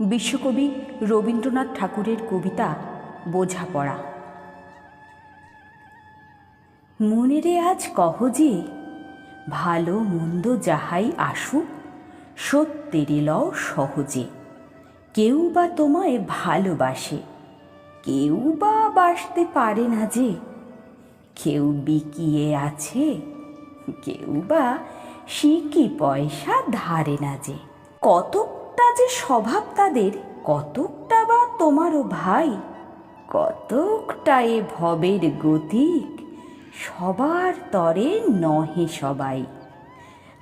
বিশ্বকবি রবীন্দ্রনাথ ঠাকুরের কবিতা বোঝাপড়া। মনেরে আজ কহ যে, ভালো মন্দ যাহাই আসুক সত্যেরে লও সহজে। কেউ বা তোমায় ভালোবাসে, কেউ বা বাসতে পারে না যে। কেউ বিকিয়ে আছে, কেউ বা শিকি পয়সা ধারে না যে। কতকটা যে স্বভাব তাদের, কতকটা বা তোমারও ভাই, কতকটা এ ভবের গতিক, সবার তরে নহে সবাই।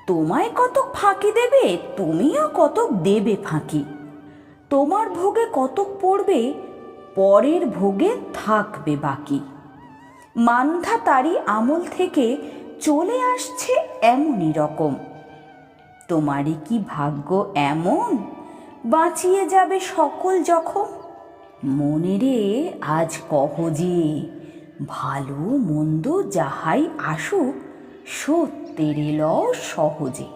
তোমায় কতক ফাঁকি দেবে, তুমিও কতক দেবে ফাঁকি। তোমার ভোগে কতক পড়বে, পরের ভোগে থাকবে বাকি। মান্ধা তারই আমল থেকে চলে আসছে এমনই রকম। তোমারই কি ভাগ্য এমন? বাঁচিয়ে যাবে সকল যখন মনেরে আজ কহ যে, ভালো মন্দ যাহাই আসুক, সত্যের লও সহজে।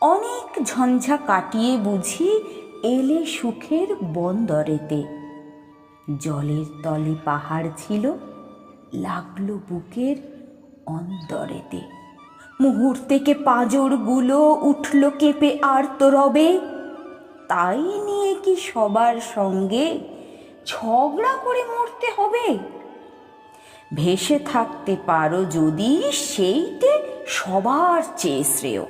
অনেক ঝঞ্ঝা কাটিয়ে বুঝি এলে সুখের বন্দরেতে। জলের তলে পাহাড় ছিল, লাগল বুকের অন্তরেতে। মুহূর্তেকে পাঁজরগুলো উঠল কেঁপে আর তো রবে? তাই নিয়ে কি সবার সঙ্গে ঝগড়া করে মরতে হবে? ভেসে থাকতে পারো যদি, সেইটে সবার চেয়ে শ্রেয়।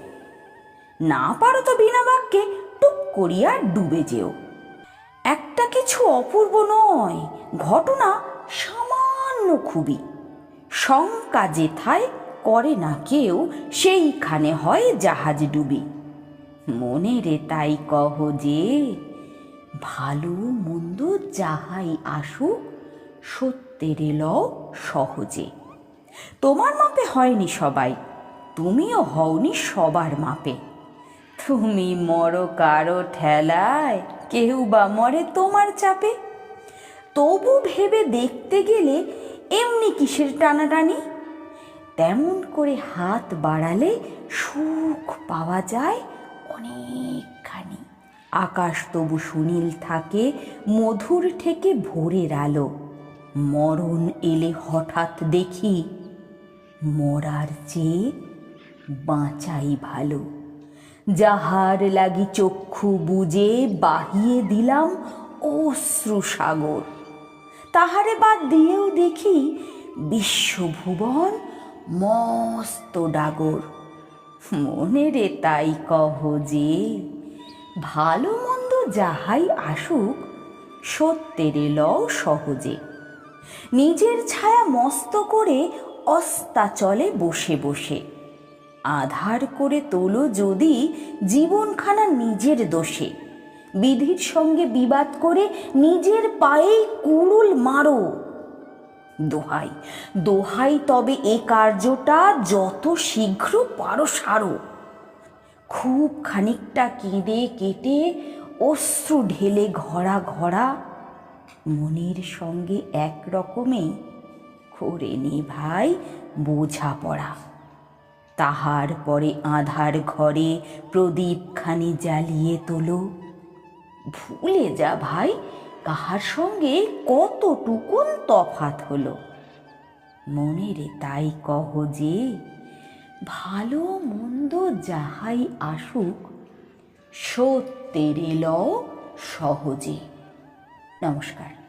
না পারো তো বিনা বাক্যে টুক করিয়া ডুবে যেও। একটা কিছু অপূর্ব নয়, ঘটনা সামান্য খুবই। শঙ্কা যেথায় করে না কেউ, সেইখানে হয় জাহাজ ডুবি। মনে রে তাই কহ যে, ভালো মন্দ যাহাই আসুক, সত্যের লও সহজে। তোমার মাপে হয়নি সবাই, তুমিও হওনি সবার মাপে। তুমি মরো কারও ঠেলায়, কেউ বা মরে তোমার চাপে। তবু ভেবে দেখতে গেলে এমনি কিসের টানাটানি? তেমন করে হাত বাড়ালে সুখ পাওয়া যায় অনেকখানি। আকাশ তবু সুনীল থাকে, মধুর থেকে ভোরের আলো। মরণ এলে হঠাৎ দেখি, মরার চেয়ে বাঁচাই ভালো। যাহার লাগি চক্ষু বুজে বাহিয়ে দিলাম অশ্রু সাগর। তাহারে বাদ দিয়েও দেখি বিশ্বভুবন মস্ত ডাগর। মনে রে তাই কহ যে, ভালো মন্দ যাহাই আসুক, সত্যের লও সহজে। নিজের ছায়া মস্ত করে অস্তাচলে বসে বসে। আধার করে তোলো যদি জীবনখানা নিজের দোষে। বিধির সঙ্গে বিবাদ করে নিজের পায়েই কুড়ুল মারো। দোহাই। দোহাই তবে এ কার্যটা যত শীঘ্র পারো সারো। খুব খানিকটা কেঁদে কেটে অশ্রু ঢেলে ঘরা ঘরা মনের সঙ্গে এক রকমে করে নে ভাই বোঝাপড়া। তাহার পরে আধার ঘরে প্রদীপখানি জ্বালিয়ে তোলো। ভুলে যা ভাই কাহার সঙ্গে কতটুকুন তফাত হলো? মনেরে তাই কহ যে, ভালো মন্দ যাহাই আসুক, সত্যের এল সহজে। নমস্কার।